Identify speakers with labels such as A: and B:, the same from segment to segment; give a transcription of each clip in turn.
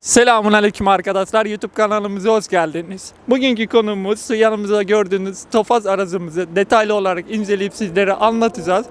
A: Selamun aleyküm arkadaşlar. YouTube kanalımıza hoş geldiniz. Bugünkü konumuz yanımızda gördüğünüz Tofaz aracımızı detaylı olarak inceleyip sizlere anlatacağız.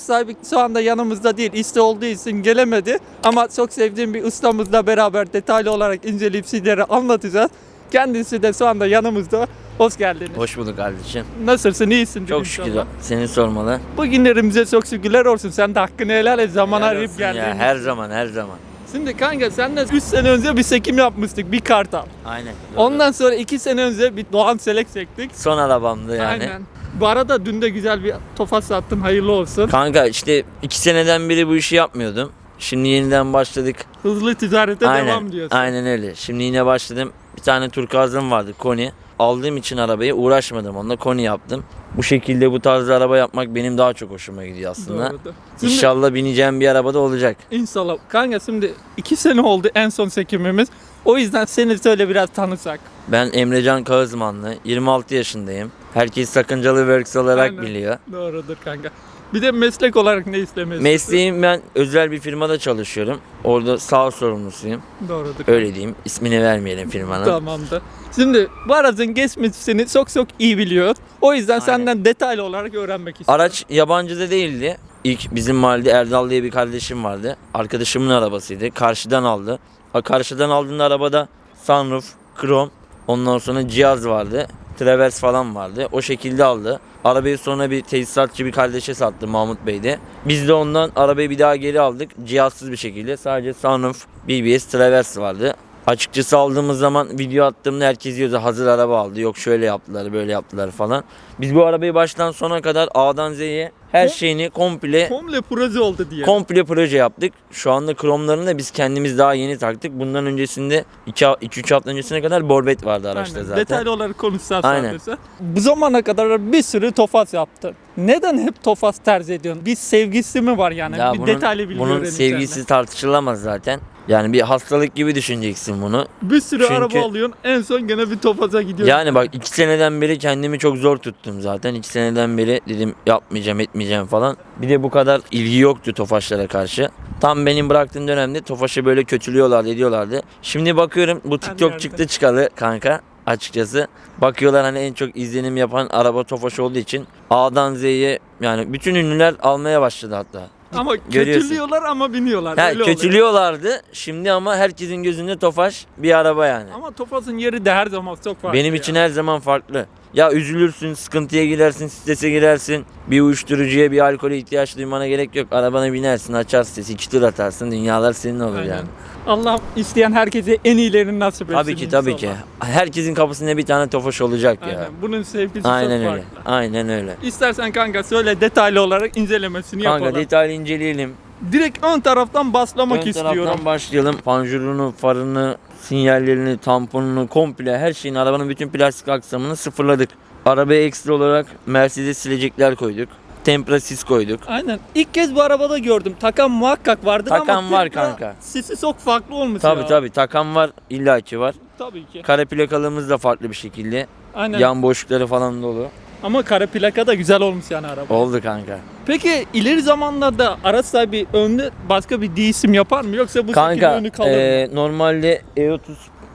A: Araç sahibi şu anda yanımızda değil. İşte olduğu için gelemedi. Ama çok sevdiğim bir ustamızla beraber detaylı olarak inceleyip sizlere anlatacağız. Kendisi de şu anda yanımızda. Hoş geldiniz.
B: Hoş bulduk kardeşim.
A: Nasılsın? İyisin?
B: Çok şükür.
A: inşallah.
B: Seni sormalı.
A: Bugünlerimize çok şükürler olsun. Sen de hakkını helal et. Zaman
B: Helal
A: arayıp
B: ya,
A: geldin.
B: Her zaman her zaman.
A: Şimdi kanka senle 3 sene önce bir sekim yapmıştık. Bir kartal.
B: Aynen. doğru.
A: Ondan sonra 2 sene önce bir Doğan Selek çektik.
B: Son arabamdı yani.
A: Aynen. Bu arada dün de güzel bir tofaş sattın. Hayırlı olsun.
B: Kanka işte iki seneden beri bu işi yapmıyordum. Şimdi yeniden başladık.
A: Hızlı ticarete
B: aynen.
A: devam diyorsun.
B: Aynen öyle. Şimdi yine başladım. Bir tane turkuazım vardı Koni. Aldığım için arabayı uğraşmadım. Onunla Koni yaptım. Bu şekilde bu tarz araba yapmak benim daha çok hoşuma gidiyor aslında.
A: Şimdi
B: İnşallah bineceğim bir arabada olacak.
A: inşallah. Kanka şimdi 2 sene oldu en son çekimimiz. O yüzden seni şöyle biraz tanısak.
B: Ben Emrecan Kağızmanlı. 26 yaşındayım. Herkes sakıncalı works olarak
A: Aynen.
B: biliyor.
A: Doğrudur kanka. Bir de meslek olarak ne istemesin?
B: Mesleğim ben özel bir firmada çalışıyorum. Orada sağ sorumlusuyum.
A: Doğrudur.
B: Öyle diyeyim. İsmini vermeyelim firmanın.
A: Tamamdır. Şimdi bu aracın geçmişini çok çok iyi biliyor. O yüzden
B: Aynen.
A: senden detaylı olarak öğrenmek istiyorum.
B: Araç yabancı da değildi. İlk bizim mahallede Erdal diye bir kardeşim vardı. Arkadaşımın arabasıydı. Karşıdan aldı. Ha, karşıdan aldığında arabada sunroof, krom, ondan sonra cihaz vardı. Travers falan vardı. O şekilde aldı. Arabayı sonra bir tesisatçı bir kardeşe sattı Mahmut Bey'de. Biz de ondan arabayı bir daha geri aldık. Cihazsız bir şekilde. Sadece sunroof, BBS, Travers vardı. Açıkçası aldığımız zaman video attığımda herkes diyordu hazır araba aldı. Yok şöyle yaptılar böyle yaptılar falan. Biz bu arabayı baştan sona kadar A'dan Z'ye her
A: Kom-
B: şeyini komple
A: Komple proje oldu diye.
B: komple proje yaptık. Şu anda kromlarını da biz kendimiz daha yeni taktık. Bundan öncesinde 2-3 hafta öncesine kadar borbet vardı araçta
A: Aynen.
B: zaten.
A: Detaylı olarak konuşacağız
B: Aynen.
A: sadece. Bu zamana kadar bir sürü Tofaş yaptın. Neden hep Tofaş tercih ediyorsun? Bir sevgisi mi var yani?
B: Ya
A: bir
B: bunun,
A: detaylı bilgi
B: bunun
A: öğrenin
B: sevgisi
A: senden.
B: tartışılamaz zaten. Yani bir hastalık gibi düşüneceksin bunu.
A: Bir sürü
B: Çünkü-
A: araba alıyorsun en son gene bir Tofaş'a gidiyorsun.
B: Yani bak iki seneden beri kendimi çok zor tuttum zaten. İki seneden beri dedim yapmayacağım etmeyeceğim falan. Bir de bu kadar ilgi yoktu Tofaşlara karşı. Tam benim bıraktığım dönemde Tofaş'ı böyle kötülüyorlardı ediyorlardı. Şimdi bakıyorum bu TikTok
A: yerde.
B: çıktı çıkalı kanka açıkçası. Bakıyorlar hani en çok izlenim yapan araba Tofaş olduğu için A'dan Z'ye yani bütün ünlüler almaya başladı hatta.
A: Ama
B: Görüyorsun.
A: kötülüyorlar ama biniyorlar.
B: Ha,
A: Öyle oluyor.
B: kötülüyorlardı. Şimdi ama herkesin gözünde Tofaş bir araba yani.
A: Ama Tofaş'ın yeri de her zaman çok farklı.
B: Benim
A: ya.
B: için her zaman farklı. Ya üzülürsün, sıkıntıya girersin, strese girersin. Bir uyuşturucuya, bir alkole ihtiyaç duymana gerek yok. Arabana binersin, açar sesi, iki tur atarsın. Dünyalar senin olur
A: Aynen.
B: yani.
A: Allah isteyen herkese en iyilerini nasip etsin.
B: Tabii ki, tabii ki.
A: inşallah.
B: Herkesin kapısında bir tane tofaş olacak ya.
A: Aynen. Bunun sevgisi
B: Aynen
A: çok
B: öyle.
A: farklı.
B: Aynen öyle.
A: İstersen kanka söyle detaylı olarak incelemesini
B: Kanka
A: yapalım.
B: detaylı inceleyelim.
A: Direkt ön taraftan baslamak
B: Ön
A: istiyorum.
B: taraftan başlayalım. Panjurunu, farını, sinyallerini, tamponunu komple her şeyin arabanın bütün plastik aksamını sıfırladık. Arabaya ekstra olarak Mercedes silecekler koyduk. Tempra sis koyduk.
A: Aynen. İlk kez bu arabada gördüm. Takan muhakkak vardır ama
B: Takan var kanka.
A: Sisi çok farklı olmuş
B: Tabi
A: ya.
B: tabi takan var illaki var.
A: Tabii ki.
B: Kare plakalığımız da farklı bir şekilde.
A: Aynen.
B: Yan boşlukları falan dolu.
A: Ama kara plaka da güzel olmuş yani araba.
B: Oldu kanka.
A: Peki ileri zamanlarda araç sahibi önde başka bir değişim yapar mı yoksa bu şekilde
B: Kanka
A: önü kalır mı?
B: e, normalde E30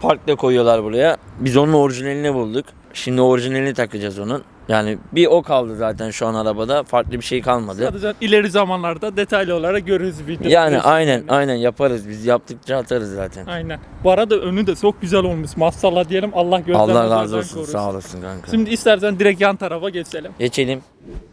B: Park'ta koyuyorlar buraya. Biz onun orijinalini bulduk. Şimdi orijinalini takacağız onun. Yani bir o kaldı zaten şu an arabada. Farklı bir şey kalmadı.
A: Sadece ileri zamanlarda detaylı olarak görürüz video.
B: Yani aynen aynen yaparız. Biz yaptıkça atarız zaten.
A: Aynen. Bu arada önü de çok güzel olmuş. Maşallah diyelim Allah gözden
B: Allah
A: nazardan
B: razı olsun.
A: korusun.
B: Sağ olasın kanka.
A: Şimdi istersen direkt yan tarafa geçelim.
B: Geçelim.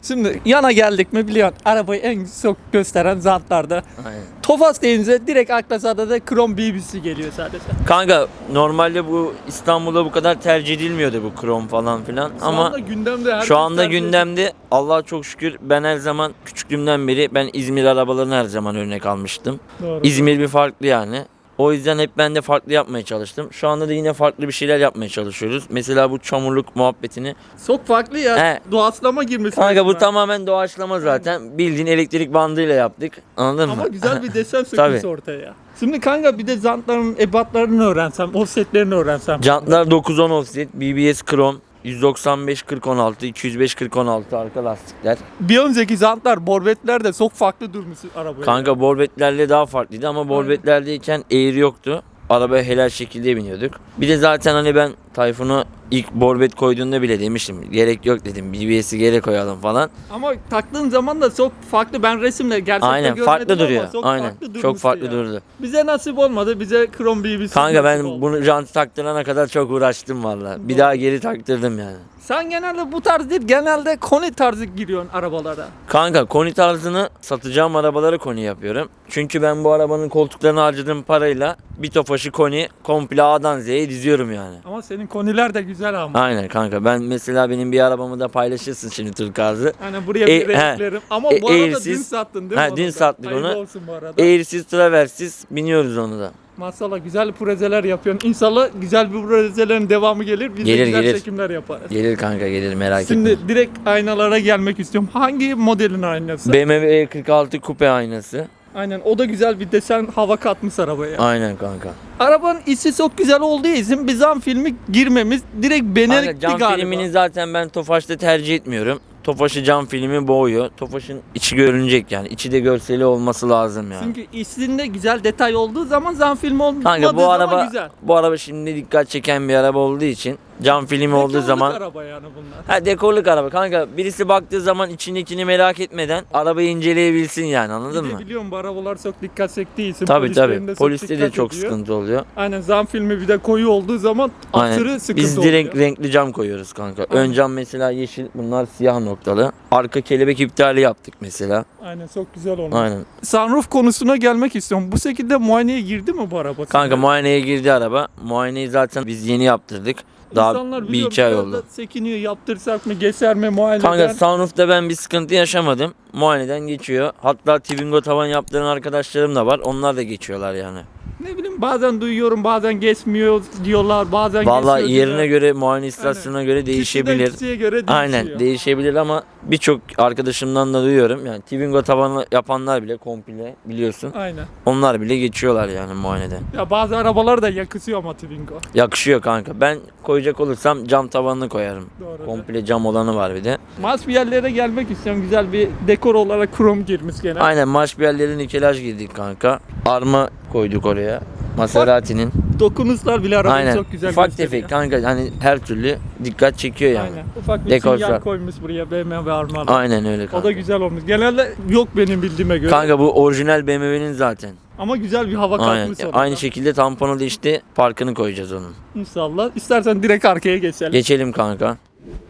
A: Şimdi yana geldik mi biliyorsun arabayı en çok gösteren zantlarda.
B: Aynen.
A: Tofaş deyince direkt akla sadece Krom BBC geliyor sadece.
B: Kanka normalde bu İstanbul'da bu kadar tercih edilmiyordu bu krom falan filan
A: Şu
B: ama
A: anda gündemde herkes
B: şu anda gündemde Allah'a çok şükür ben her zaman küçüklüğümden beri ben İzmir arabalarını her zaman örnek almıştım.
A: Doğru.
B: İzmir bir farklı yani. O yüzden hep ben de farklı yapmaya çalıştım. Şu anda da yine farklı bir şeyler yapmaya çalışıyoruz. Mesela bu çamurluk muhabbetini.
A: Çok farklı ya.
B: He.
A: Doğaçlama girmiş.
B: Kanka bu tamamen doğaçlama zaten. Bildiğin elektrik bandıyla yaptık. Anladın mı?
A: Ama güzel bir desen sökmüş ortaya. Şimdi kanka bir de jantların ebatlarını öğrensem, offsetlerini öğrensem.
B: Jantlar 910 offset, BBS Chrome, 195 40 16, 205 40 16 arka lastikler.
A: Bir önceki jantlar, borbetler de çok farklı durmuş arabaya.
B: Kanka borbetlerle daha farklıydı ama borbetlerdeyken eğri yoktu. Arabaya helal şekilde biniyorduk. Bir de zaten hani ben Tayfun'u ilk borbet koyduğunda bile demiştim. Gerek yok dedim. BBS'i geri koyalım falan.
A: Ama taktığın zaman da çok farklı. Ben resimle gerçekten
B: Aynen
A: görmedim
B: farklı
A: ama
B: duruyor.
A: Çok
B: Aynen.
A: farklı
B: çok farklı
A: ya.
B: durdu.
A: Bize nasip olmadı. Bize Chrome BBC
B: Kanka ben
A: oldu.
B: bunu jant taktırana kadar çok uğraştım valla. Bir daha geri taktırdım yani.
A: Sen genelde bu tarz değil, genelde koni tarzı giriyorsun arabalara.
B: Kanka koni tarzını satacağım arabalara koni yapıyorum. Çünkü ben bu arabanın koltuklarını harcadığım parayla bir tofaşı koni komple A'dan Z'ye diziyorum yani.
A: Ama senin koniler de güzel ama.
B: Aynen kanka ben mesela benim bir arabamı da paylaşırsın şimdi Turkaz'ı.
A: Hani buraya
B: E,
A: bir
B: he.
A: renklerim. Ama
B: E,
A: bu arada
B: eğrisiz-
A: dün sattın değil mi?
B: Ha,
A: onu
B: dün
A: da?
B: sattık
A: Hayırlı
B: onu.
A: olsun bu arada.
B: Eğrisiz traversiz biniyoruz onu da.
A: Maşallah güzel projeler yapıyorsun. İnşallah güzel bir projelerin devamı gelir. Biz
B: Gelir,
A: de güzel
B: gelir.
A: çekimler yaparız.
B: Gelir kanka gelir merak
A: Şimdi
B: etme.
A: direkt aynalara gelmek istiyorum. Hangi modelin aynası?
B: BMW E46 kupe aynası.
A: Aynen o da güzel bir desen hava katmış arabaya.
B: Aynen kanka.
A: Arabanın içi çok güzel olduğu için bir zam filmi girmemiz direkt benelikti
B: cam
A: galiba.
B: filmini zaten ben Tofaş'ta tercih etmiyorum. Tofaş'ı cam filmi boğuyor. Tofaş'ın içi görünecek yani. İçi de görseli olması lazım yani.
A: Çünkü içinde güzel detay olduğu zaman zam filmi olmadığı
B: Kanka bu
A: zaman
B: araba
A: güzel.
B: bu araba şimdi dikkat çeken bir araba olduğu için cam filmi olduğu
A: Dekorluk
B: zaman
A: araba yani bunlar.
B: ha dekorluk araba kanka birisi baktığı zaman içindekini merak etmeden arabayı inceleyebilsin yani anladın
A: Bir de
B: mı?
A: biliyorum bu arabalar çok dikkat çektiği için
B: Tabi
A: polislerin
B: tabi.
A: de çok
B: Poliste de
A: dikkat
B: çok
A: ediyor.
B: sıkıntı oluyor.
A: Aynen zam filmi bir de koyu olduğu zaman aşırı
B: Aynen.
A: sıkıntı
B: Biz
A: oluyor.
B: direkt renkli cam koyuyoruz kanka. Ön cam mesela yeşil, bunlar siyah noktalı. Arka kelebek iptali yaptık mesela.
A: Aynen çok güzel olmuş.
B: Aynen.
A: Sunroof konusuna gelmek istiyorum. Bu şekilde muayeneye girdi mi bu araba?
B: Kanka muayeneye girdi araba. Muayeneyi zaten biz yeni yaptırdık. Daha
A: İnsanlar
B: bir
A: biliyorum
B: iki ay
A: biraz
B: oldu.
A: da Çekiniyor yaptırsak mı geçer mi muayeneden?
B: Kanka sunroof'ta ben bir sıkıntı yaşamadım. Muayeneden geçiyor. Hatta Twingo tavan yaptıran arkadaşlarım da var. Onlar da geçiyorlar yani.
A: Ne bileyim bazen duyuyorum bazen geçmiyor diyorlar bazen
B: Vallahi
A: geçiyor
B: yerine
A: diyorlar.
B: göre muayene istasyonuna göre değişebilir.
A: Kişiden kişiye göre değişiyor.
B: Aynen değişebilir ama birçok arkadaşımdan da duyuyorum. Yani Twingo tavanı yapanlar bile komple biliyorsun.
A: Aynen.
B: Onlar bile geçiyorlar yani muayeneden.
A: Ya bazı arabalar da yakışıyor ama Twingo.
B: Yakışıyor kanka. Ben koyacak olursam cam tavanını koyarım.
A: Doğru.
B: Komple cam olanı var bir de.
A: Mas bir yerlere gelmek istiyorum. Güzel bir dekor olarak krom girmiş gene.
B: Aynen marş bir yerlerin nikelaj girdik kanka. Arma koyduk oraya. Maserati'nin.
A: Dokunuşlar bile arabayı
B: Aynen.
A: çok güzel
B: Ufak
A: gösteriyor.
B: tefek kanka hani her türlü dikkat çekiyor yani.
A: Aynen. Ufak bir sinyal koymuş buraya BMW armalı.
B: Aynen öyle
A: O
B: kanka.
A: da güzel olmuş. Genelde yok benim bildiğime göre.
B: Kanka bu orijinal BMW'nin zaten.
A: Ama güzel bir hava
B: Aynen.
A: katmış orada.
B: Aynı şekilde tamponu da işte parkını koyacağız onun.
A: İnşallah. İstersen direkt arkaya geçelim.
B: Geçelim kanka.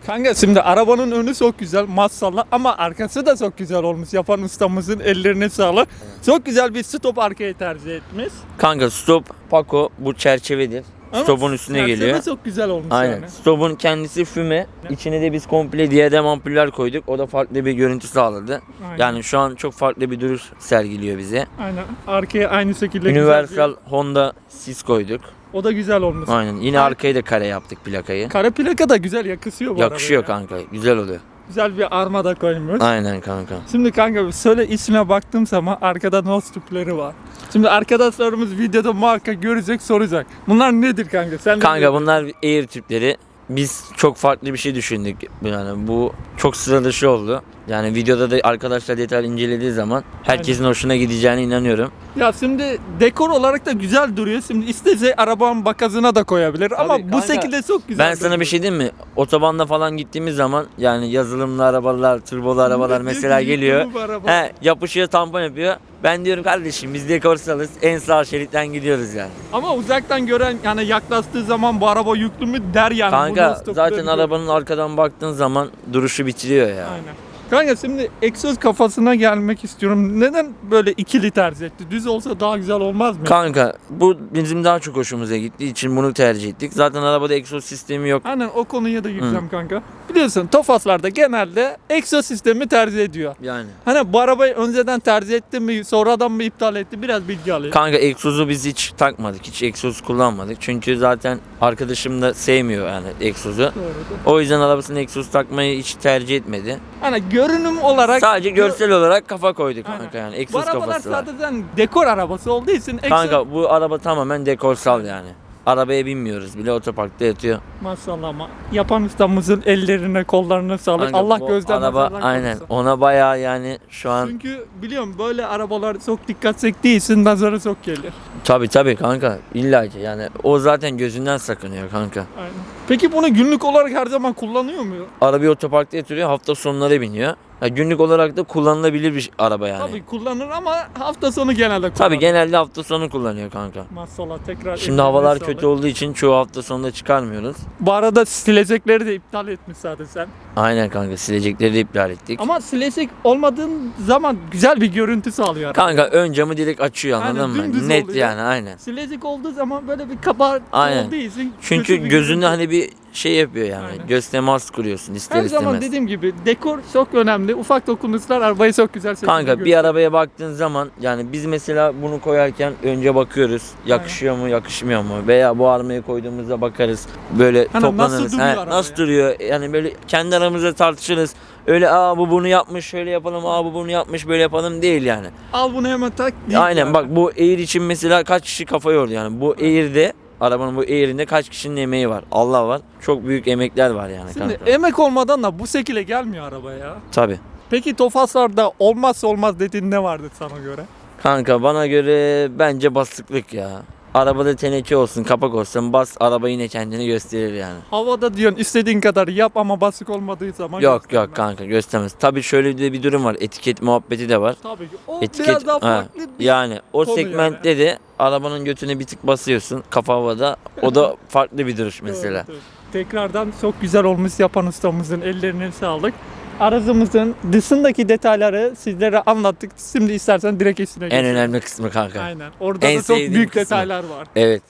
A: Kanka şimdi arabanın önü çok güzel maşallah ama arkası da çok güzel olmuş. Yapan ustamızın ellerine sağlık. Çok güzel bir stop arkaya tercih etmiş.
B: Kanka stop Paco bu çerçevedir.
A: Ama
B: Stopun üstüne
A: çerçeve
B: geliyor.
A: çok güzel olmuş
B: Aynen.
A: yani.
B: Stopun kendisi füme. İçine de biz komple diyadem ampuller koyduk. O da farklı bir görüntü sağladı.
A: Aynen.
B: Yani şu an çok farklı bir duruş sergiliyor bize.
A: Aynen. Arkaya aynı şekilde güzel
B: Universal
A: bir-
B: Honda sis koyduk.
A: O da güzel olmuş.
B: Aynen. Yine
A: Ay-
B: arkaya da kare yaptık plakayı.
A: Kara plaka da güzel yakışıyor bu
B: Yakışıyor
A: arabaya.
B: kanka. Güzel oluyor.
A: Güzel bir arma da koymuş.
B: Aynen kanka.
A: Şimdi kanka söyle içine baktığım zaman arkada nose tüpleri var. Şimdi arkadaşlarımız videoda muhakkak görecek soracak. Bunlar nedir kanka? Sen ne
B: Kanka
A: diyorsun?
B: bunlar air tüpleri. Biz çok farklı bir şey düşündük. Yani bu çok sıra dışı oldu. Yani videoda da arkadaşlar detaylı incelediği zaman herkesin hoşuna gideceğine inanıyorum.
A: Ya şimdi dekor olarak da güzel duruyor. Şimdi istese arabanın bakazına da koyabilir ama bu
B: kanka.
A: şekilde çok güzel.
B: Ben sana
A: duruyor.
B: bir şey diyeyim mi? Otobanda falan gittiğimiz zaman yani yazılımlı arabalar, turbolu arabalar
A: Diyor
B: mesela geliyor.
A: "Yıkıldı bu araba."
B: He, yapışıyor tampon yapıyor. Ben diyorum kardeşim biz dekorsalız en sağ şeritten gidiyoruz yani.
A: Ama uzaktan gören yani yaklaştığı zaman bu araba yüklü mü der yani. Bu
B: Kanka zaten
A: diyor.
B: arabanın arkadan baktığın zaman duruşu bitiriyor ya.
A: Aynen. Kanka şimdi egzoz kafasına gelmek istiyorum. Neden böyle ikili tercih etti? Düz olsa daha güzel olmaz mı?
B: Kanka bu bizim daha çok hoşumuza gittiği için bunu tercih ettik. Zaten arabada egzoz sistemi yok.
A: Aynen o konuya da gireceğim kanka. Biliyorsun Tofaşlarda genelde egzoz sistemi tercih ediyor.
B: Yani.
A: Hani bu arabayı önceden tercih etti mi, sonradan mı iptal etti? Biraz bilgi alayım.
B: Kanka egzozu biz hiç takmadık. Hiç egzoz kullanmadık. Çünkü zaten arkadaşım da sevmiyor yani egzozu.
A: Doğrudur.
B: O yüzden arabasına egzoz takmayı hiç tercih etmedi.
A: Hani görünüm olarak
B: Sadece görsel olarak kafa koyduk
A: Aynen.
B: kanka yani.
A: bu
B: Egzoz
A: arabalar
B: kafası var.
A: zaten dekor arabası olduğu için egzoz...
B: Kanka bu araba tamamen dekorsal yani. Arabaya binmiyoruz bile otoparkta yatıyor.
A: Maşallah ama yapan ustamızın ellerine kollarına sağlık.
B: Kanka
A: Allah
B: bu
A: gözden
B: araba
A: nazardan
B: aynen
A: korusun.
B: ona bayağı yani şu an
A: Çünkü biliyorum böyle arabalar çok dikkat çektiği nazara çok gelir.
B: tabi tabi kanka illa ki yani o zaten gözünden sakınıyor kanka.
A: Aynen. Peki bunu günlük olarak her zaman kullanıyor mu?
B: Arabayı otoparkta yatırıyor hafta sonları biniyor. Ya günlük olarak da kullanılabilir bir araba yani.
A: Tabii kullanır ama hafta sonu genelde kullanır.
B: Tabii genelde hafta sonu kullanıyor kanka.
A: Maşallah tekrar
B: Şimdi havalar
A: sağlık.
B: kötü olduğu için çoğu hafta sonunda çıkarmıyoruz.
A: Bu arada silecekleri de iptal etmiş zaten sen.
B: Aynen kanka silecekleri de iptal ettik.
A: Ama silecek olmadığın zaman güzel bir görüntü sağlıyor.
B: Kanka ön camı direkt açıyor anladın
A: Aynen, dümdüz
B: mı? Net
A: oluyor.
B: yani aynen.
A: Silecek olduğu zaman böyle bir kabartı
B: Aynen.
A: olduğu için
B: Çünkü gözünde hani bir şey yapıyor yani.
A: Aynen.
B: Göz temas kuruyorsun ister
A: her
B: istemez.
A: zaman dediğim gibi dekor çok önemli. Ufak dokunuşlar arabayı çok güzel şekilde
B: Kanka bir
A: gösteriyor.
B: arabaya baktığın zaman yani biz mesela bunu koyarken önce bakıyoruz yakışıyor mu yakışmıyor mu veya bu armaya koyduğumuzda bakarız böyle
A: Hani
B: toplanırız.
A: nasıl duruyor
B: He,
A: araba
B: nasıl
A: ya?
B: duruyor yani böyle kendi aramızda tartışırız. Öyle aa bu bunu yapmış şöyle yapalım aa bu bunu yapmış böyle yapalım değil yani.
A: Al bunu hemen tak. deyip
B: Aynen
A: yani.
B: bak bu Air için mesela kaç kişi kafa yordu yani bu Air'de arabanın bu Air'inde kaç kişinin emeği var Allah var çok büyük emekler var yani
A: Şimdi
B: kanka.
A: emek olmadan da bu şekilde gelmiyor araba ya.
B: Tabi.
A: Peki Tofaşlar'da olmazsa olmaz dediğin ne vardı sana göre?
B: Kanka bana göre bence basıklık ya. Arabada teneke olsun, kapak olsun, bas araba yine kendini gösterir yani.
A: Havada diyorsun istediğin kadar yap ama basık olmadığı zaman
B: Yok
A: gösterme.
B: yok kanka göstermez. Tabii şöyle de bir durum var. Etiket muhabbeti de var.
A: Tabii ki. O
B: Etiket
A: biraz daha
B: ha,
A: farklı bir...
B: yani o
A: konu
B: segmentte de arabanın götüne bir tık basıyorsun kafa havada. O da farklı bir duruş mesela.
A: Doğru, doğru. Tekrardan çok güzel olmuş yapan ustamızın ellerine sağlık. Aracımızın dışındaki detayları sizlere anlattık. Şimdi istersen direkt
B: En
A: geçelim.
B: önemli kısmı kanka.
A: Aynen. Orada
B: En
A: da çok
B: sevdiğim
A: büyük
B: kısmı.
A: detaylar var.
B: Evet.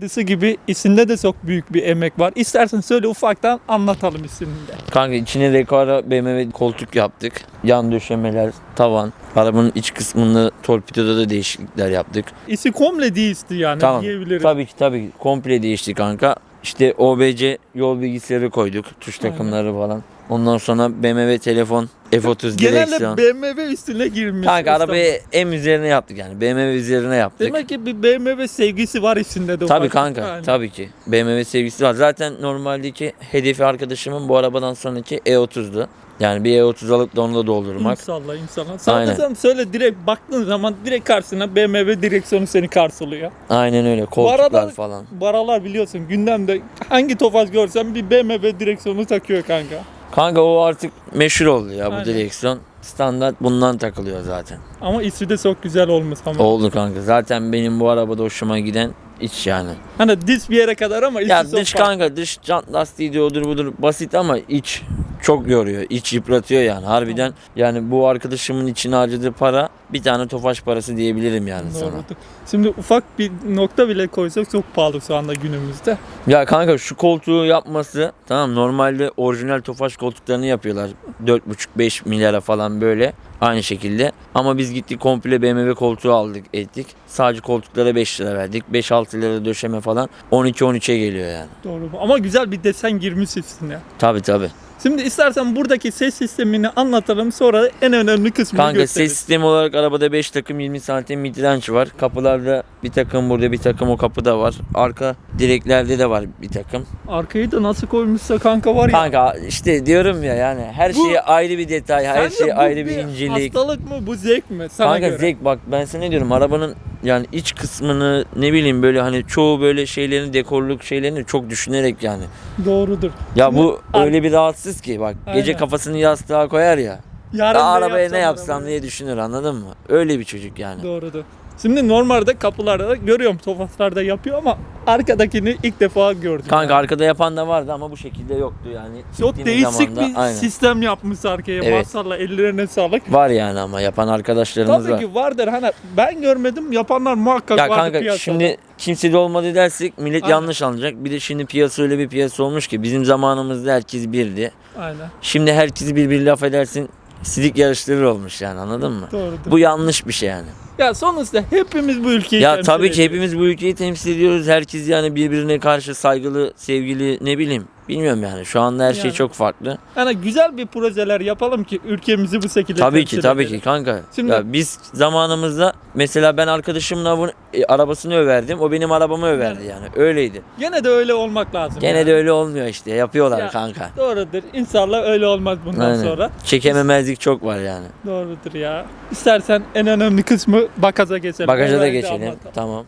A: Dışı gibi içinde de çok büyük bir emek var. İstersen söyle ufaktan anlatalım ismini de.
B: Kanka içine rekara BMW koltuk yaptık. Yan döşemeler, tavan. Arabanın iç kısmında torpidoda da değişiklikler yaptık.
A: İşi komple değişti yani
B: Tamam.
A: diyebilirim.
B: Tabii ki tabii ki. komple değişti kanka. İşte OBC yol bilgisayarı koyduk. Tuş takımları falan. Ondan sonra BMW telefon, F30
A: Genelde
B: direksiyon.
A: BMW üstüne girmiş.
B: Kanka
A: ustamız.
B: arabayı M üzerine yaptık yani. BMW üzerine yaptık.
A: Demek ki bir BMW sevgisi var içinde de.
B: Tabii kanka
A: Aynen.
B: tabii ki. BMW sevgisi var. Zaten normaldeki hedefi arkadaşımın bu arabadan sonraki E30'du. Yani bir E30 alıp da onu da doldurmak.
A: İnşallah inşallah. Sen söyle direkt baktığın zaman direkt karşına BMW direksiyonu seni karşılıyor.
B: Aynen öyle. Koltuklar
A: arada-
B: falan.
A: Bu aralar biliyorsun gündemde hangi tofaş görsem bir BMW direksiyonu takıyor kanka.
B: Kanka o artık meşhur oldu ya bu
A: Aynen.
B: direksiyon. Standart bundan takılıyor zaten.
A: Ama içi de çok güzel olmuş ama.
B: Oldu kanka. Zaten benim bu arabada hoşuma giden iç yani.
A: Hani diz bir yere kadar ama içi
B: Ya
A: çok
B: dış
A: farklı.
B: kanka dış jant lastiği odur budur basit ama iç çok yoruyor. İç yıpratıyor yani. Harbiden yani bu arkadaşımın içine harcadığı para bir tane tofaş parası diyebilirim yani sana.
A: Doğrudur. Şimdi ufak bir nokta bile koysak çok pahalı şu anda günümüzde.
B: Ya kanka şu koltuğu yapması tamam normalde orijinal tofaş koltuklarını yapıyorlar. 4,5-5 milyara falan böyle aynı şekilde. Ama biz gittik komple BMW koltuğu aldık ettik. Sadece koltuklara 5 lira verdik. 5-6 lira döşeme falan 12-13'e geliyor yani.
A: Doğru? Ama güzel bir desen girmiş üstüne.
B: Tabi tabi.
A: Şimdi istersen buradaki ses sistemini anlatalım sonra en önemli kısmını
B: Kanka
A: gösteririz.
B: ses sistemi olarak arabada 5 takım 20 santim midrange var. Kapılarda bir takım burada bir takım o kapıda var. Arka direklerde de var bir takım.
A: Arkayı da nasıl koymuşsa kanka var ya.
B: Kanka işte diyorum ya yani her
A: Bu-
B: şey ayrı bir detay, her şey ayrı bir incelik.
A: Hastalık mı bu zevk mi? Sana
B: Kanka
A: göre.
B: zevk bak ben sana ne diyorum arabanın yani iç kısmını ne bileyim böyle hani çoğu böyle şeylerini dekorluk şeylerini çok düşünerek yani.
A: Doğrudur.
B: Ya bu
A: ar-
B: öyle bir rahatsız ki bak gece
A: Aynen.
B: kafasını yastığa koyar ya.
A: Yarın
B: Ya
A: ne
B: arabaya ne yapsam diye düşünür anladın mı? Öyle bir çocuk yani.
A: Doğrudur. Şimdi normalde kapılarda da görüyorum Tofaşlar da yapıyor ama arkadakini ilk defa gördüm.
B: Kanka arkada yapan da vardı ama bu şekilde yoktu yani.
A: Çok değişik
B: zamanda-
A: bir
B: aynen.
A: sistem yapmış arkaya.
B: Evet.
A: Maşallah ellerine sağlık.
B: Var yani ama yapan arkadaşlarımız
A: Tabii
B: var.
A: ki vardır. Hani ben görmedim yapanlar muhakkak
B: Ya
A: vardır
B: kanka
A: piyasada.
B: şimdi kimse de olmadı dersek millet
A: Aynen.
B: yanlış anlayacak. Bir de şimdi piyasa öyle bir piyasa olmuş ki bizim zamanımızda herkes birdi.
A: Aynen.
B: Şimdi herkes birbiri laf edersin sidik yarışları olmuş yani anladın mı?
A: Doğrudur.
B: Bu yanlış bir şey yani.
A: Ya sonuçta hepimiz bu ülkeyi
B: Ya
A: temsil
B: tabii ki
A: ediyoruz.
B: hepimiz bu ülkeyi temsil ediyoruz. Herkes yani birbirine karşı saygılı, sevgili ne bileyim. Bilmiyorum yani. Şu anda her şey
A: Yani.
B: çok farklı.
A: Yani güzel bir projeler yapalım ki ülkemizi bu şekilde
B: Tabii
A: temsil
B: ki tabii
A: edelim.
B: ki kanka.
A: Şimdi-
B: ya biz zamanımızda mesela ben arkadaşımla bunu, e, arabasını överdim. O benim arabamı överdi yani. Öyleydi.
A: Gene de öyle olmak lazım.
B: Gene
A: yani.
B: de öyle olmuyor işte. Yapıyorlar
A: Ya,
B: kanka.
A: Doğrudur. İnşallah öyle olmaz bundan
B: Aynen.
A: sonra.
B: Çekememezlik çok var yani.
A: Doğrudur ya. İstersen en önemli kısmı bagaja geçelim.
B: Bagaja da geçelim.
A: anlatalım.
B: Tamam.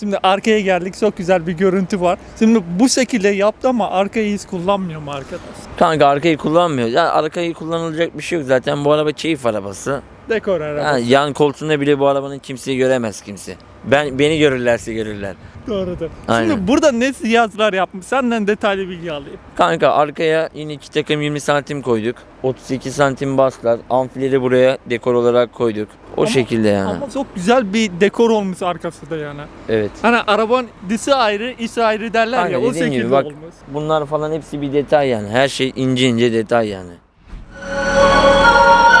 A: Şimdi arkaya geldik. Çok güzel bir görüntü var. Şimdi bu şekilde yaptı ama arkayı hiç kullanmıyor mu arkadaş?
B: Kanka arkayı kullanmıyor. Ya arkayı kullanılacak bir şey yok zaten. Bu araba keyif arabası.
A: Dekor araba.
B: Yani yan koltuğunda bile bu arabanın kimseyi göremez kimse. Ben beni görürlerse görürler.
A: Doğrudur.
B: Aynen.
A: Şimdi burada ne cihazlar yapmış? Senden detaylı bilgi alayım.
B: Kanka arkaya yine iki takım 20 santim koyduk. 32 santim baslar. Amfileri buraya dekor olarak koyduk. O
A: Ama-
B: şekilde yani.
A: Ama çok güzel bir dekor olmuş arkası da yani.
B: Evet.
A: Hani arabanın dışı ayrı, içi ayrı derler
B: Kanka
A: ya o
B: dediğin
A: şekilde
B: gibi bak
A: olmuş.
B: bunlar falan hepsi bir detay yani. Her şey ince ince detay yani.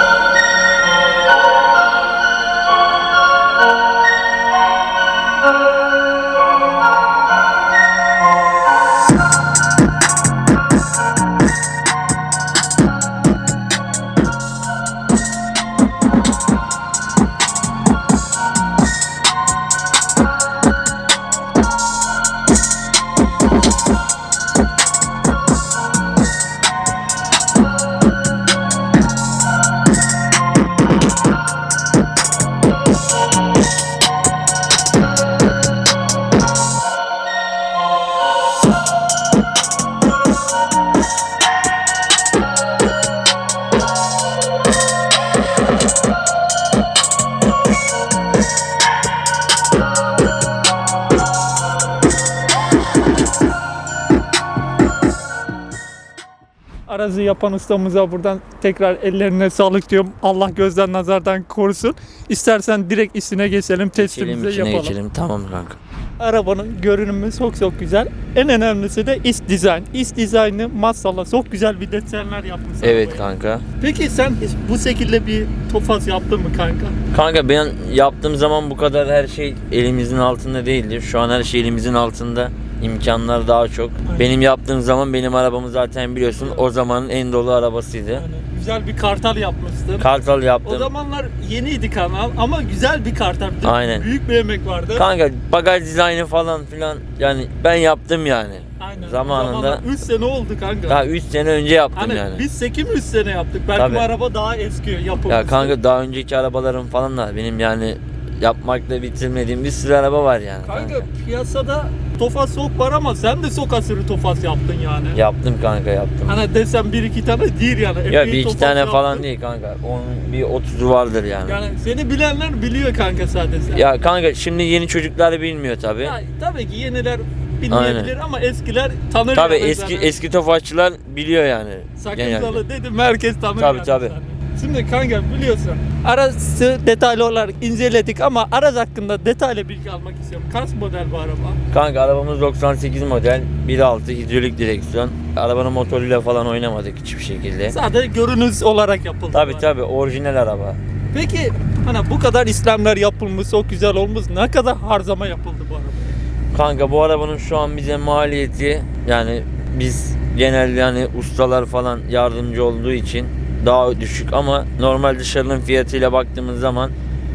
A: yapan ustamıza buradan tekrar ellerine sağlık diyorum. Allah gözden nazardan korusun. İstersen direkt işine geçelim, testimizi
B: içine
A: yapalım.
B: geçelim. Tamam kanka.
A: Arabanın görünümü çok çok güzel. En önemlisi de iç dizayn. İç dizaynı maşallah çok güzel bir desenler yapmış.
B: Evet
A: arabaya.
B: kanka.
A: Peki sen hiç bu şekilde bir tofaş yaptın mı kanka?
B: Kanka ben yaptığım zaman bu kadar her şey elimizin altında değildi. Şu an her şey elimizin altında. İmkanlar daha çok.
A: Aynen.
B: Benim yaptığım zaman benim arabamı zaten biliyorsun o zamanın en dolu arabasıydı.
A: Yani güzel bir kartal yapmıştın.
B: Kartal
A: o
B: yaptım.
A: zamanlar yeniydi kanal ama güzel bir kartal.
B: Aynen.
A: Büyük bir emek vardı.
B: Kanka bagaj dizaynı falan filan yani ben yaptım yani.
A: Aynen.
B: zamanında-
A: 3 sene oldu kanka.
B: Daha 3 sene önce yaptım
A: Hani
B: yani.
A: biz sekim 3 sene yaptık. Belki
B: Tabii.
A: bu araba daha eski yapılmış.
B: Ya kanka daha önceki arabalarım falan da benim yani yapmakla bitirmediğim bir sürü araba var yani.
A: Kanka piyasada Tofaş sok var ama sen de sok asırı Tofaş yaptın yani.
B: Yaptım kanka yaptım.
A: Hani desem bir iki tane değil yani.
B: Ya bir iki tane
A: yaptın.
B: falan değil kanka. Onun bir 30'u vardır yani.
A: Yani seni bilenler biliyor kanka sadece.
B: Ya kanka şimdi yeni çocuklar bilmiyor tabi.
A: Ya tabii ki yeniler bilmeyebilir ama eskiler tanır
B: Tabi
A: yani
B: eski
A: zaten.
B: eski tofaşçılar biliyor yani.
A: Sakıncalı dedim herkes tanır
B: Tabii,
A: yani
B: tabii.
A: seni. Şimdi kanka biliyorsun arası detaylı olarak inceledik ama araç hakkında detaylı bilgi almak istiyorum. Kaç model bu araba?
B: Kanka arabamız 98 model 1.6 hidrolik direksiyon. Arabanın motoruyla falan oynamadık hiçbir şekilde.
A: Sadece görünüş olarak yapıldı.
B: Tabi
A: araba.
B: tabi orijinal araba.
A: Peki hani bu kadar işlemler yapılmış, çok güzel olmuş. Ne kadar harcama yapıldı bu arabaya?
B: Kanka bu arabanın şu an bize maliyeti yani biz genelde yani ustalar falan yardımcı olduğu için daha düşük ama normal dışarının fiyatıyla baktığımız zaman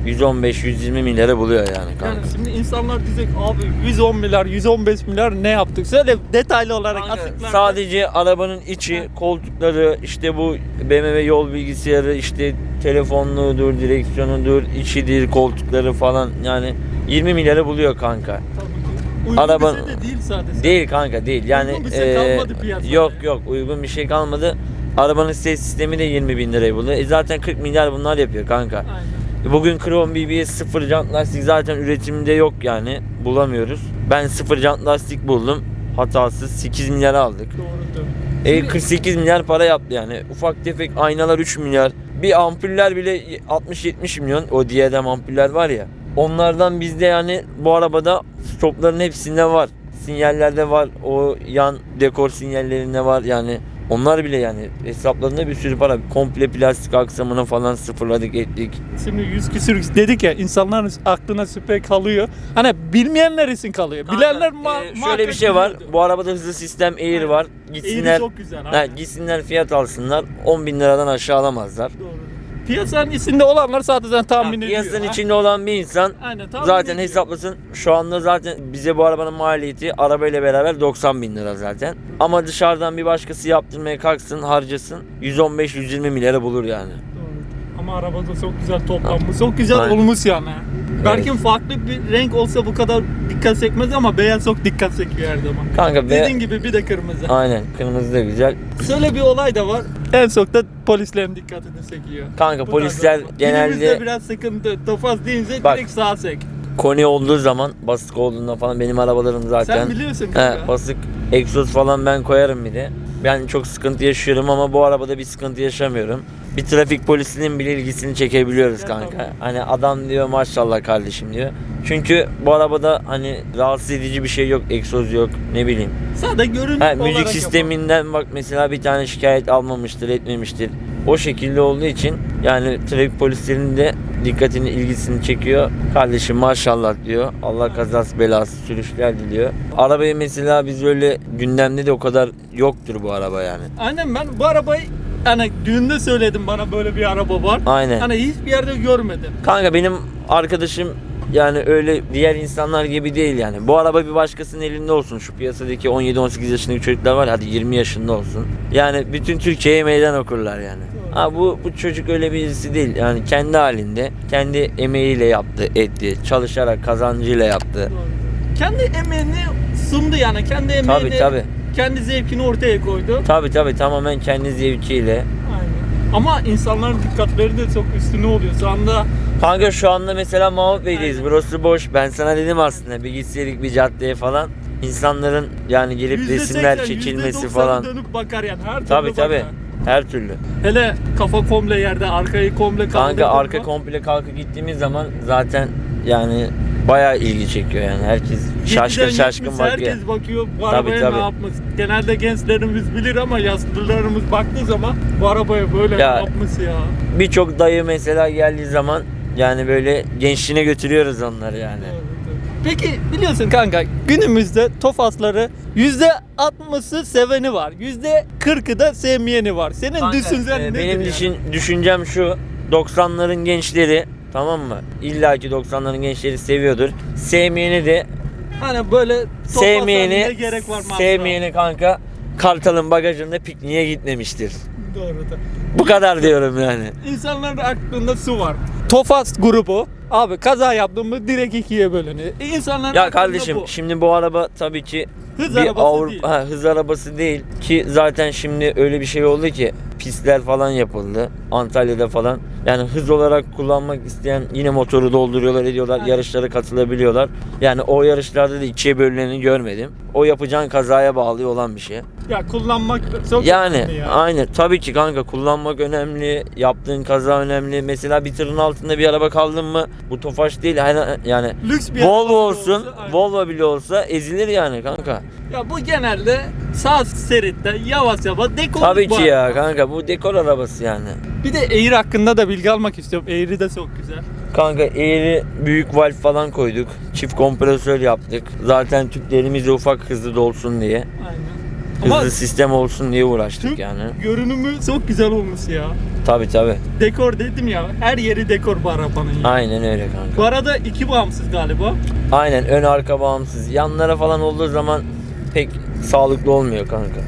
B: 115-120 milyarı buluyor yani kanka.
A: Yani şimdi insanlar diyecek abi 110 milyar, 115 milyar ne yaptık? Söyle detaylı olarak
B: Kanka,
A: açıklar.
B: sadece arabanın içi, koltukları, işte bu BMW yol bilgisayarı, işte telefonluğudur, direksiyonudur, içidir, koltukları falan yani 20 milyarı buluyor kanka.
A: Uygun
B: Araban-
A: şey de değil sadece.
B: Değil kanka değil. Yani
A: Uygun bir şey kalmadı piyasada.
B: yok yok uygun bir şey kalmadı. Arabanın ses sistemi de 20 bin lirayı buluyor. E zaten 40 milyar bunlar yapıyor kanka.
A: Aynen.
B: Bugün Chrome BBS sıfır jant lastik zaten üretimde yok yani bulamıyoruz. Ben sıfır jant lastik buldum. Hatasız 8 milyara aldık.
A: Doğrudur.
B: E 48 milyar para yaptı yani. Ufak tefek aynalar 3 milyar. Bir ampuller bile 60-70 milyon. O DDM ampuller var ya. Onlardan bizde yani bu arabada stopların hepsinde var. Sinyallerde var. O yan dekor sinyallerinde var yani. Onlar bile yani hesaplarında bir sürü para. Komple plastik aksamını falan sıfırladık ettik.
A: Şimdi yüz küsür dedik ya insanların aklına süper kalıyor. Hani bilmeyenler için kalıyor. Bilenler ma-
B: Ee, şöyle bir şey var.
A: biliyordu.
B: Bu arabada hızlı sistem Air var.
A: Eğri
B: Gitsinler,
A: çok güzel.
B: ha,
A: aynen.
B: gitsinler fiyat alsınlar. 10 bin liradan aşağı alamazlar.
A: Doğru. Piyasanın içinde olanlar zaten tahmin ediyor.
B: Piyasanın
A: ha.
B: içinde olan bir insan
A: Aynen, tahmin
B: zaten
A: ediyor.
B: hesaplasın. Şu anda zaten bize bu arabanın maliyeti arabayla beraber 90 bin lira zaten. Ama dışarıdan bir başkası yaptırmaya kalksın harcasın 115-120 milyara bulur yani.
A: Ama arabada çok güzel toplanmış. Çok güzel
B: Aynen.
A: olmuş yani. Belki farklı bir renk olsa bu kadar dikkat çekmez ama beyaz çok dikkat çekiyor her zaman.
B: Kanka be,
A: Dediğin gibi bir de kırmızı.
B: aynen kırmızı da güzel.
A: Şöyle bir olay da var. En çok da polislerin dikkatini çekiyor.
B: Kanka
A: Bu
B: polisler genelde
A: Günümüzde biraz sıkıntı. Tofaz deyince
B: Bak.
A: direkt sağa çek.
B: koni olduğu zaman basık olduğunda falan benim arabalarım zaten.
A: Sen biliyorsun
B: He,
A: kanka.
B: basık egzoz falan ben koyarım bir de. Ben çok sıkıntı yaşıyorum ama bu arabada bir sıkıntı yaşamıyorum. Bir trafik polisinin bile ilgisini çekebiliyoruz kanka. Hani adam diyor maşallah kardeşim diyor. Çünkü bu arabada hani rahatsız edici bir şey yok, egzoz yok, ne bileyim.
A: Sadece görünüm
B: Ha,
A: olarak
B: müzik
A: yapalım.
B: sisteminden bak mesela bir tane şikayet almamıştır, etmemiştir. O şekilde olduğu için yani trafik polislerinin de dikkatini, ilgisini çekiyor. Kardeşim maşallah diyor. Allah kazası belası sürüşler diliyor. Arabayı mesela biz öyle gündemde de o kadar yoktur bu araba yani.
A: Aynen ben bu arabayı hani düğünde söyledim bana böyle bir araba var.
B: Aynen.
A: Hani hiçbir yerde görmedim.
B: Kanka benim arkadaşım yani öyle diğer insanlar gibi değil yani. Bu araba bir başkasının elinde olsun. Şu piyasadaki 17-18 yaşındaki çocuklar var hadi 20 yaşında olsun. Yani bütün Türkiye'ye meydan okurlar yani. Ha bu bu çocuk öyle birisi değil. Yani kendi halinde, kendi emeğiyle yaptı, etti. Çalışarak, kazancıyla yaptı.
A: Kendi emeğini sundu yani. Kendi emeğini,
B: Tabii tabii.
A: kendi zevkini ortaya koydu.
B: Tabii tabii tamamen kendi zevkiyle.
A: Aynen. Ama insanların dikkatleri de çok üstüne oluyor. Şu anda
B: Kanka şu anda mesela Mahmut Bey'deyiz. Burası boş. Ben sana dedim aslında bir gitseydik bir caddeye falan. İnsanların yani gelip resimler çekilmesi falan.
A: dönüp bakar yani. Her türlü
B: Tabii tabii.
A: bakar.
B: Her türlü.
A: Hele kafa komple yerde, arkayı komple
B: Kanka
A: kaldırdın
B: arka komple kalkıp gittiğimiz zaman zaten yani bayağı ilgi çekiyor yani. Herkes şaşkın
A: Yediden
B: şaşkın bakıyor.
A: Herkes bakıyor bu
B: Tabii,
A: arabaya
B: tabii.
A: ne yapmış. Genelde gençlerimiz bilir ama yaşlılarımız baktığı zaman bu arabaya böyle
B: Ya.
A: ne yapmış ya.
B: Birçok dayı mesela geldiği zaman yani böyle gençliğine götürüyoruz onları yani.
A: Peki biliyorsun kanka günümüzde Tofasları %60'ı seveni var. %40'ı da sevmeyeni var. Senin
B: Kanka,
A: düşüncen
B: e,
A: nedir
B: Benim
A: yani?
B: düşün, düşüncem şu. 90'ların gençleri tamam mı? İlla ki 90'ların gençleri seviyordur. Sevmeyeni de
A: Hani böyle
B: sevmeyeni
A: gerek var mantığa?
B: sevmeyeni kanka Kartal'ın bagajında pikniğe gitmemiştir.
A: Doğru da.
B: Bu kadar diyorum yani.
A: İnsanların aklında su var. Tofas grubu abi kaza yaptın mı direkt ikiye bölünüyor. E, İnsanların
B: Ya
A: aklında
B: kardeşim
A: bu.
B: şimdi bu araba tabii ki
A: Hız
B: bir
A: arabası
B: Avrupa
A: değil.
B: ha, hız arabası değil ki zaten şimdi öyle bir şey oldu ki pistler falan yapıldı Antalya'da falan. Yani hız olarak kullanmak isteyen yine motoru dolduruyorlar ediyorlar
A: Aynen.
B: yarışlara katılabiliyorlar. Yani o yarışlarda da ikiye bölüneni görmedim. O yapacağın kazaya bağlı olan bir şey.
A: Ya kullanmak çok
B: Yani
A: önemli ya.
B: aynı tabii ki kanka kullanmak önemli, yaptığın kaza önemli. Mesela bir tırın altında bir araba kaldın mı bu tofaş değil hani yani
A: Lüks bir
B: Volvo olsun,
A: olsa, aynen.
B: Volvo bile olsa ezilir yani kanka.
A: Ya bu genelde sağ şeritte yavaş yavaş dekor
B: Tabii ki ya kanka bu dekor arabası yani.
A: Bir de Air hakkında da bilgi almak istiyorum. Air'i de çok güzel.
B: Kanka eğri büyük valve falan koyduk. Çift kompresör yaptık. Zaten tüplerimiz ufak hızlı dolsun diye.
A: Aynen.
B: Hızlı
A: Ama
B: sistem olsun diye uğraştık
A: Türk
B: yani.
A: görünümü çok güzel olmuş ya.
B: Tabii tabii.
A: Dekor dedim ya. Her yeri dekor bu arabanın ya.
B: Aynen öyle kanka.
A: Bu arada iki bağımsız galiba.
B: Aynen ön arka bağımsız. Yanlara falan olduğu zaman pek sağlıklı olmuyor kanka.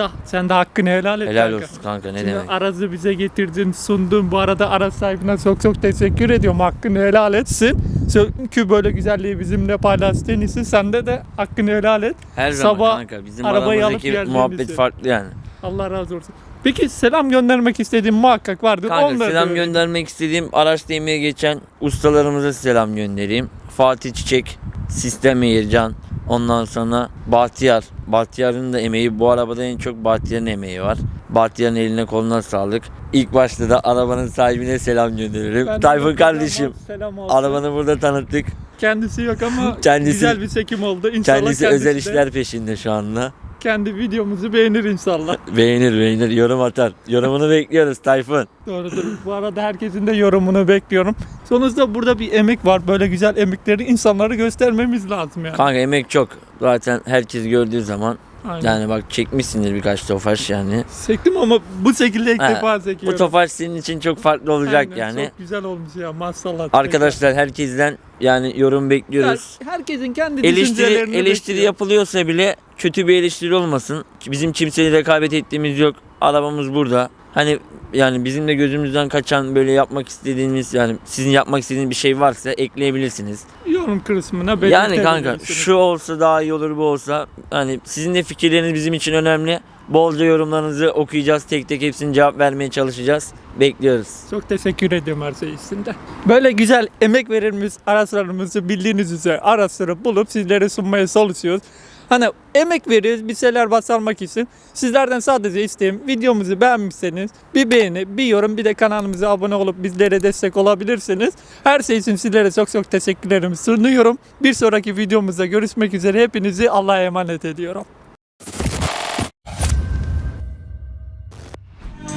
A: Arada sen de hakkını helal et
B: Helal
A: kanka.
B: olsun kanka ne
A: Şimdi
B: demek.
A: Araz'ı bize getirdin, sundun. Bu arada Araz sahibine çok çok teşekkür ediyorum. Hakkını helal etsin. Çünkü böyle güzelliği bizimle paylaştığın için sende de hakkını helal et.
B: Her zaman
A: sabah
B: kanka bizim
A: arabayı alıp geldiğimizi.
B: muhabbet farklı yani.
A: Allah razı olsun. Peki selam göndermek istediğim muhakkak vardır.
B: Kanka
A: Onları
B: selam
A: da-
B: göndermek istediğim araçta emeği geçen ustalarımıza selam göndereyim. Fatih Çiçek, Sistem Eğircan, ondan sonra Bahtiyar. Bahtiyar'ın da emeği bu arabada en çok Bahtiyar'ın emeği var. Bahtiyar'ın eline koluna sağlık. İlk başta da arabanın sahibine selam gönderirim.
A: Ben
B: Tayfun kardeşim.
A: Selam olsun.
B: Arabanı burada tanıttık.
A: Kendisi yok ama
B: Kendisi-
A: güzel bir çekim oldu. İnşallah
B: Kendisi
A: kendisi
B: özel
A: de
B: işler peşinde şu anda.
A: Kendi videomuzu beğenir inşallah.
B: Beğenir beğenir yorum atar. Yorumunu bekliyoruz Tayfun.
A: Doğrudur. Bu arada herkesin de yorumunu bekliyorum. Sonuçta burada bir emek var. Böyle güzel emekleri insanlara göstermemiz lazım yani.
B: Kanka emek çok. Zaten herkes gördüğü zaman
A: Aynen.
B: yani bak çekmişsindir birkaç tofaş yani.
A: Sektim ama bu şekilde ilk
B: Ha,
A: defa
B: Bu
A: sekiyorum.
B: tofaş senin için çok farklı olacak
A: Aynen,
B: yani.
A: Çok güzel olmuş ya maşallah.
B: Arkadaşlar herkesten yani yorum bekliyoruz.
A: herkesin kendi
B: Eleştiri
A: düşüncelerini
B: eleştiri
A: bekliyor.
B: yapılıyorsa bile kötü bir eleştiri olmasın. Bizim kimseyle rekabet ettiğimiz yok. Arabamız burada. Hani yani bizim de gözümüzden kaçan böyle yapmak istediğiniz yani sizin yapmak istediğiniz bir şey varsa ekleyebilirsiniz.
A: Yorum kısmına
B: Yani kanka şu olsa daha iyi olur bu olsa. Hani sizin de fikirleriniz bizim için önemli. Bolca yorumlarınızı okuyacağız. Tek tek hepsini cevap vermeye çalışacağız. Bekliyoruz.
A: Çok teşekkür ediyorum her şey için de. Böyle güzel emek verilmiş araçlarımızı bildiğiniz üzere araçları bulup sizlere sunmaya çalışıyoruz. Hani emek veriyoruz bir şeyler başarmak için. Sizlerden sadece isteğim videomuzu beğenmişseniz bir beğeni, bir yorum, bir de kanalımıza abone olup bizlere destek olabilirsiniz. Her şey için sizlere çok çok teşekkürlerimi sunuyorum. Bir sonraki videomuzda görüşmek üzere. Hepinizi Allah'a emanet ediyorum.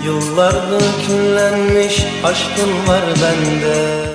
C: Yıllardır küllenmiş aşkın var bende